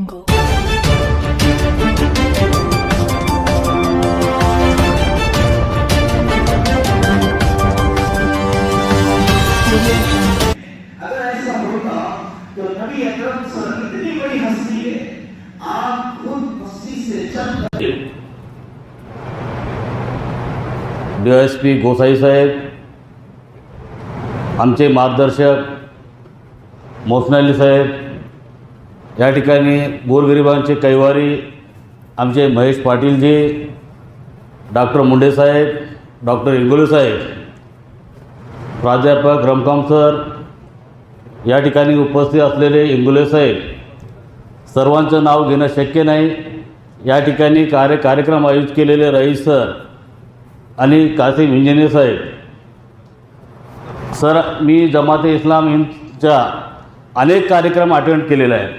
अगर ऐसा होता तो नबी अकरम इतनी बड़ी हस्ती है आप खुद हस्ती से चल डी एस पी गोसाई साहेब आमचे मार्गदर्शक मोसनाली साहेब या ठिकाणी गोरगरिबांचे कैवारी आमचे महेश पाटीलजी डॉक्टर मुंडेसाहेब डॉक्टर इंगोलेसाहेब प्राध्यापक रमकाम सर या ठिकाणी उपस्थित असलेले इंगुलेसाहेब सर्वांचं नाव घेणं शक्य नाही. या ठिकाणी कार्य कार्यक्रम आयोजित केलेले रईस सर आणि कासिम इंजिनियर साहेब. सर मी जमाते इस्लाम हिंदच्या अनेक कार्यक्रम अटेंड केलेले आहेत.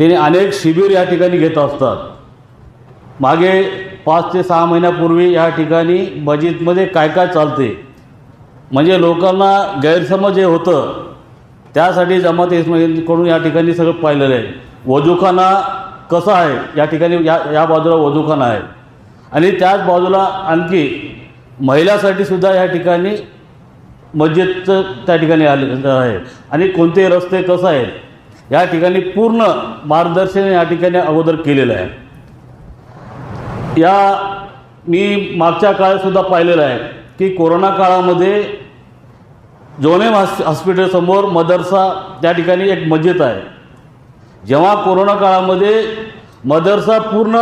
त्याने अनेक शिबिर या ठिकाणी घेत असतात. मागे पाच ते सहा महिन्यापूर्वी या ठिकाणी मस्जिदमध्ये काय काय चालते? म्हणजे लोकांना गैरसमज हे होतं त्यासाठी जमात इस्माईलकडून या ठिकाणी सगळं पाहिलेलं आहे. वजूखाना कसं आहे? या ठिकाणी या या बाजूला वजूखाना आहे. आणि त्याच बाजूला आणखी महिलासाठी सुद्धा या ठिकाणी मस्जिदचं त्या ठिकाणी आले आहे. आणि कोणते रस्ते कसं आहेत? या ठिकाणी पूर्ण मार्गदर्शन या ठिकाणी अगोदर केलेलं आहे. या मी मागच्या काळातसुद्धा पाहिलेलं आहे की कोरोना काळामध्ये जोनेम हॉस् हॉस्पिटलसमोर मदरसा त्या ठिकाणी एक मस्जिद आहे. जेव्हा कोरोना काळामध्ये मदरसा पूर्ण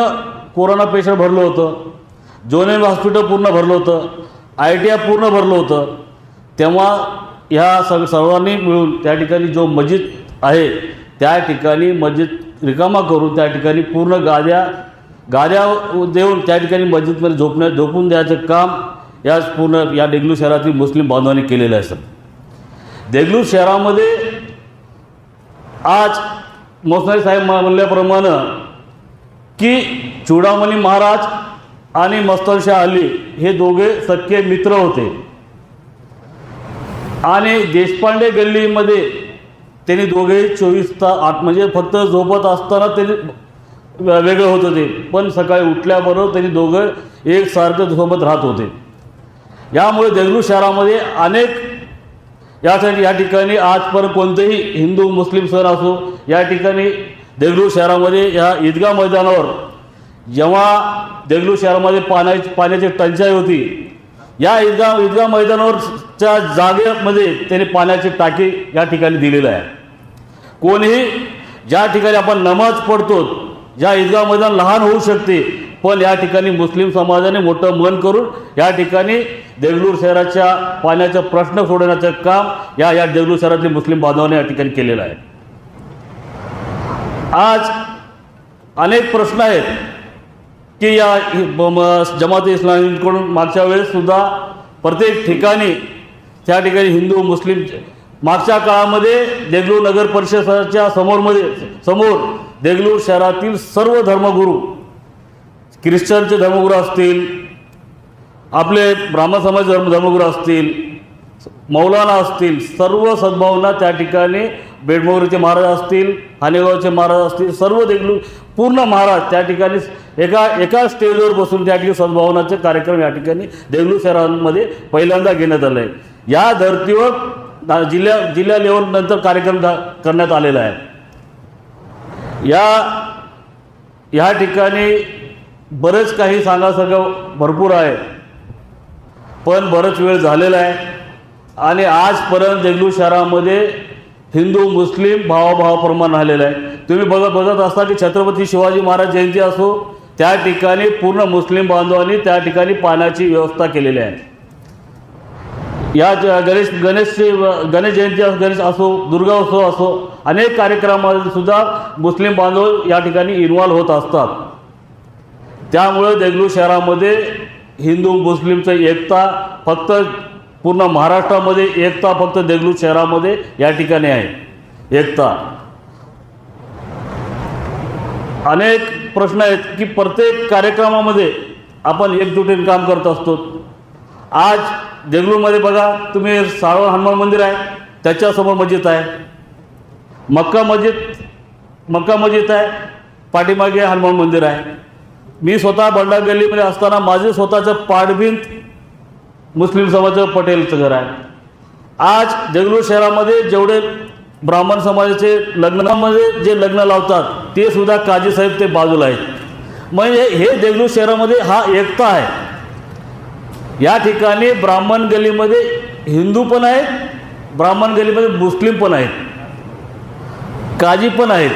कोरोना पेशंट भरलं होतं जोनेम हॉस्पिटल पूर्ण भरलं होतं आय टी आय पूर्ण भरलं होतं तेव्हा ह्या सग सर्वांनी मिळून त्या ठिकाणी जो मस्जिद आहे त्या ठिकाणी मस्जिद रिकामा करून त्या ठिकाणी पूर्ण गाद्या गाद्या देऊन त्या ठिकाणी मस्जिदमध्ये झोपण्या झोपून द्यायचं काम याच पूर्ण या देगलू शहरातील मुस्लिम बांधवांनी केलेलं आहे सर. देगलूर शहरामध्ये आज मोसनारी साहेब म्हणल्याप्रमाणे की चुडामणी महाराज आणि मस्तनशाह अली हे दोघे सख्खे मित्र होते. आणि देशपांडे गल्लीमध्ये त्यांनी दोघे चोवीस तास आठ म्हणजे फक्त झोपत असताना त्यांनी वेगळं होतं ते पण सकाळी उठल्याबरोबर त्यांनी दोघं एकसारखं सोबत राहत होते. यामुळे देगलूर शहरामध्ये अनेक यासाठी या ठिकाणी आजपर्यंत कोणतेही हिंदू मुस्लिम सण असो या ठिकाणी देगलूर शहरामध्ये या ईदगाह मैदानावर जेव्हा देगलूर शहरामध्ये पाण्याची पाण्याची टंचाई होती या ईदगाह ईदगाह मैदानावरच्या जागेमध्ये त्याने पाण्याची टाकी या ठिकाणी दिलेलं आहे. कोणीही ज्या ठिकाणी आपण नमाज पडतो ज्या ईदगाह मैदान लहान होऊ शकते पण या ठिकाणी मुस्लिम समाजाने मोठं मन करून या ठिकाणी देगलूर शहराच्या पाण्याचा प्रश्न सोडवण्याचं काम या या देगलूर शहरातील मुस्लिम बांधवाने या ठिकाणी केलेलं आहे. आज अनेक प्रश्न आहेत की या जमात इस्लामीकडून मागच्या वेळेससुद्धा प्रत्येक ठिकाणी त्या ठिकाणी हिंदू मुस्लिम मागच्या काळामध्ये देगलूर नगर परिषदाच्या समोरमध्ये समोर देगलूर शहरातील सर्व धर्मगुरू ख्रिश्चनचे धर्मगुरू असतील आपले ब्राह्मण समाज धर्म धर्मगुरू असतील मौलाना असतील सर्व सद्भावना त्या ठिकाणी बेडमोगरीचे महाराज असतील हानेगावचे महाराज असतील सर्व देगलूर पूर्ण महाराज त्या ठिकाणी एका एका स्टेजवर बसून त्या ठिकाणी सद्भावनाचे कार्यक्रम या ठिकाणी देगलूर शहरांमध्ये पहिल्यांदा घेण्यात आलं. आहे या धर्तीवर जिल्ह्या जिल्हा लेवलनंतर कार्यक्रम दा- करण्यात आलेला आहे. या ह्या ठिकाणी बरंच काही सांगासारखं भरपूर आहे. पण बरंच वेळ झालेला आहे. आणि आजपर्यंत देगलूर शहरामध्ये हिंदू मुस्लिम भावाभावाप्रमाण राहिलेलं आहे. तुम्ही बघत बघत असता की छत्रपती शिवाजी महाराज जयंती असो त्या ठिकाणी पूर्ण मुस्लिम बांधवांनी त्या ठिकाणी पाण्याची व्यवस्था केलेली आहे. या ज- गणेश गणेशची गणेश जयंती गणेश असो दुर्गा उत्सव असो अनेक कार्यक्रमामध्ये सुद्धा मुस्लिम बांधव या ठिकाणी इन्व्हॉल्व होत असतात. त्यामुळे देगलूर शहरामध्ये हिंदू मुस्लिमचं एकता फक्त पूर्ण महाराष्ट्रामध्ये एकता फक्त देगलूर शहरामध्ये या ठिकाणी आहे. एकता. अनेक प्रश्न आहेत की प्रत्येक कार्यक्रमामध्ये आपण एकजुटीने काम करत असतो. आज देगलूरमध्ये बघा तुम्ही साळव हनुमान मंदिर आहे त्याच्यासमोर मस्जिद आहे. मक्का मस्जिद मक्का मस्जिद आहे पाठीमागे हनुमान मंदिर आहे. मी स्वतः बंडा गल्लीमध्ये असताना माझे स्वतःचं पाडभिंत मुस्लिम समाजाचं पटेलचं घर आहे. आज जगलूर शहरामध्ये जेवढे ब्राह्मण समाजाचे लग्नामध्ये जे लग्न लावतात ते सुद्धा काजी साहेब ते बाजूला आहेत. म्हणजे हे देगलूर शहरामध्ये हा एकता आहे. या ठिकाणी ब्राह्मण गलीमध्ये हिंदू पण आहेत ब्राह्मण गलीमध्ये मुस्लिम पण आहेत काजी पण आहेत.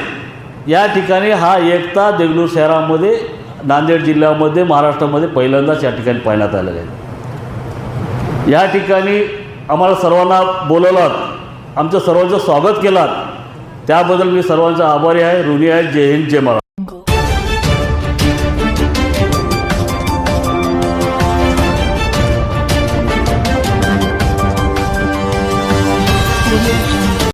या ठिकाणी हा एकता देगलूर शहरामध्ये नांदेड जिल्ह्यामध्ये महाराष्ट्रामध्ये पहिल्यांदाच या ठिकाणी पाहण्यात आलेला आहे. या ठिकाणी आम्हाला सर्वांना बोलवलात. आमचं सर्वांचं स्वागत केलात. त्याबद्दल मी सर्वांचा आभारी आहे. ऋणी आहे. जय हिंद जय महाराष्ट्र.